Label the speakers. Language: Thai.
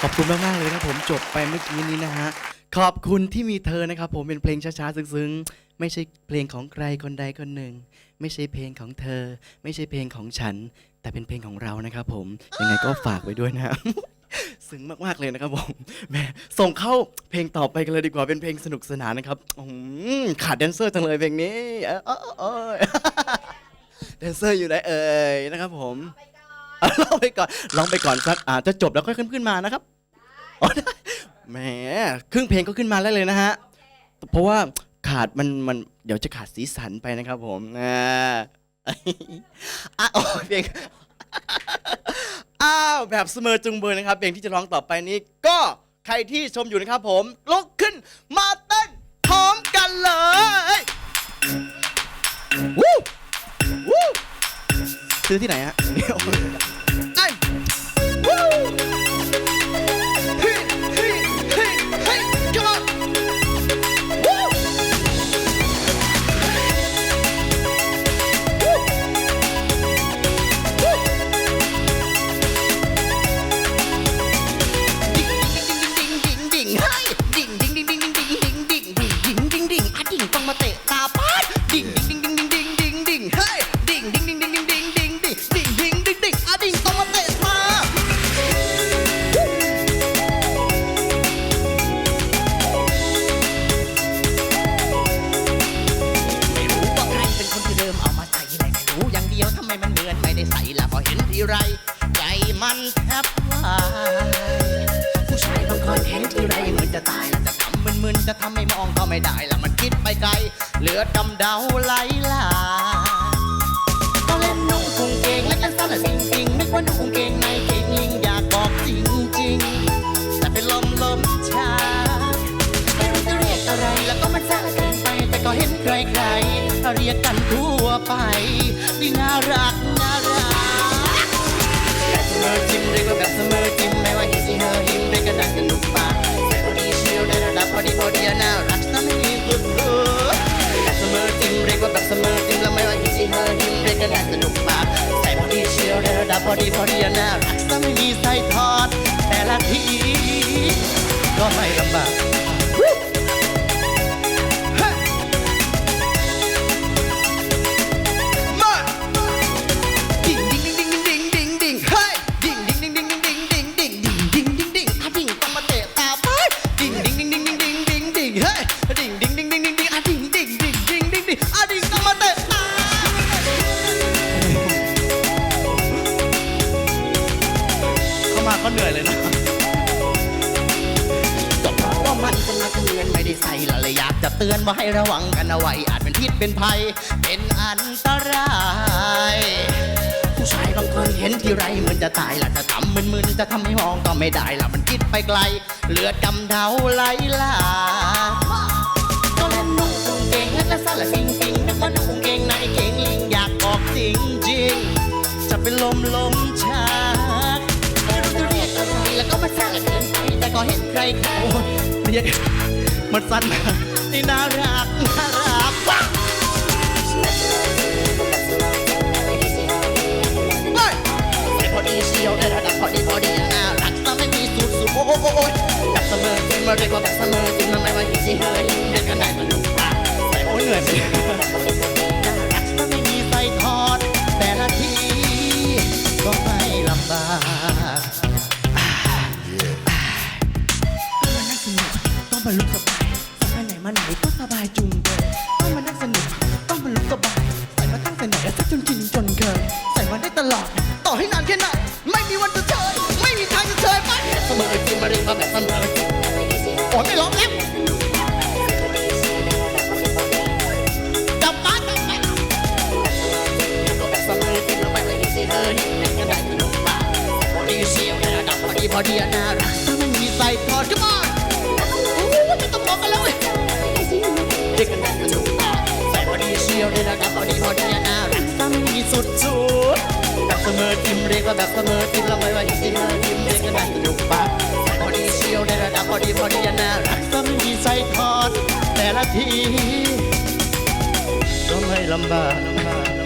Speaker 1: ขอบคุณมากๆเลยนะครับผมจบไปเมื่อกี้นี้นะฮะ ขอบคุณที่มีเธอนะครับผมเป็นเพลงช้าๆซึ้งๆ ไม่ใช่เพลงของใครคนใดคนหนึ่ง ไม่ใช่เพลงของเธอ ไม่ใช่เพลงของฉัน แต่เป็นเพลงของเรานะครับผมยังไงก็ฝากไว้ด้วยนะซึ้งมากๆเลยนะครับผมแหมส่งเข้าเพลงต่อไปกันเลยดีกว่าเป็นเพลงสนุกสนานนะครับอืมขาดแดนเซอร์จังเลยเพลงนี้เออเออเออ แดนเซอร์อยู่ไหนเอ่ยนะครับผมเอาร้องไปก่อนร้องไปก่อนสักอาจจะจบแล้วค่อยขึ้นขึ้นมานะครับอ๋อได้แหมครึ่งเพลงก็ขึ้นมาแล้วเลยนะฮะเพราะว่าขาดมันมันเดี๋ยวจะขาดสีสันไปนะครับผมอ่าอะโอ้ยเพลงอ้าวแบบเสมอจุงเบยนะครับเพลงที่จะร้องต่อไปนี้ ก็ใครที่ชมอยู่นะครับผมลุกขึ้นมาเต้นพร้อมกันเลยวู้วู้ ซื้อที่ไหนฮะ
Speaker 2: ทีไรเหมือนจะตายแล้วจะทำมึนๆจะทำให้มองก็ไม่ได้แล้วมันคิดไปไกล เหลือดกำเดาไหลลาก็เล่นนุ่งกุงเกงและกันซ่อนละสิ่งสิ่งนึกว่านุ่งกุงเกงในเกงลิงอยากบอกจริงๆแต่เป็นลมลมชาไม่รู้จะเรียกอะไรแล้วก็มันซ่าเกินไปแต่ก็เห็นใครๆเรียกกันทั่วไปดีน่ารักน่ารักแบบเสมอจิ้มเรียกว่าแบบเสมอ พอดีพอดีน่ารักซะไม่มีสุดเออแบบเสมอจิ้มเรียกว่าแบบเสมอจิ้มแล้วไม่ว่าฮิซิเฮอฮิมเรียกกันดังสนุกมากใส่พอดีเชียวในระดับพอดีพอดีน่ารักซะไม่มีใส่ทอดแต่ละทีก็ไม่ลำบาก
Speaker 1: เหนื่อยเลยนะ
Speaker 2: ก็เพราะว่ามันเป็นนักเรียนไม่ได้ใส่ละเลยอยากจะเตือนว่าให้ระวังกันเอาไว้ อาจเป็นพิษเป็นภัย เป็นอันตรายผู้ชายบางคนเห็นทีไรเหมือนจะตายละจะทำมึนๆจะทำให้มองก็ไม่ได้ละมันคิดไปไกล เลือดกำเดาไหลลากก็เล่นนุ่งกางเกงและก็สละสิงสิงนึกว่านุ่งกางเกงในเกงลิงอยากบอกจริงจริงๆจะเป็นลมลม แล้วก็มาสร้างเกินไปแต่ก็เห็นใครเขา
Speaker 1: โอ้ยเรียกมันสั้นมาก
Speaker 2: นี่น่ารักน่ารักว้า
Speaker 1: เฮ้ย
Speaker 2: พอดีเชียวได้ระดับพอดีพอดีน่ารักแต่ไม่มีสูตรสูตรโอ้โอ้โอ้โอ้ยแบบเสมอจริงมาเรียกว่าแบบเสมอจริงมันไม่ว่าอีซี่เฮ้ยเด็ก
Speaker 1: เดี
Speaker 2: ยน่ารักถ้าไม่มีใส่ทอดก็มาโอ้ยไม่ต้องบอกกันแล้วเว้ยเด็กกันได้สนุกมากใส่พอดีเชียวในระดับพอดีพอดีน่ารักถ้าไม่มีสุดสุดแบบเสมอจิมเรียกว่าแบบเสมอจิมแล้วไม่ว่าสิเฮ้ยจิมเรียกกันได้สนุกมากใส่พอดีเชียวในระดับพอดีพอดีน่ารักถ้าไม่มีใส่ทอดแต่ละที
Speaker 1: ก็ไม่ลำบากลำบาก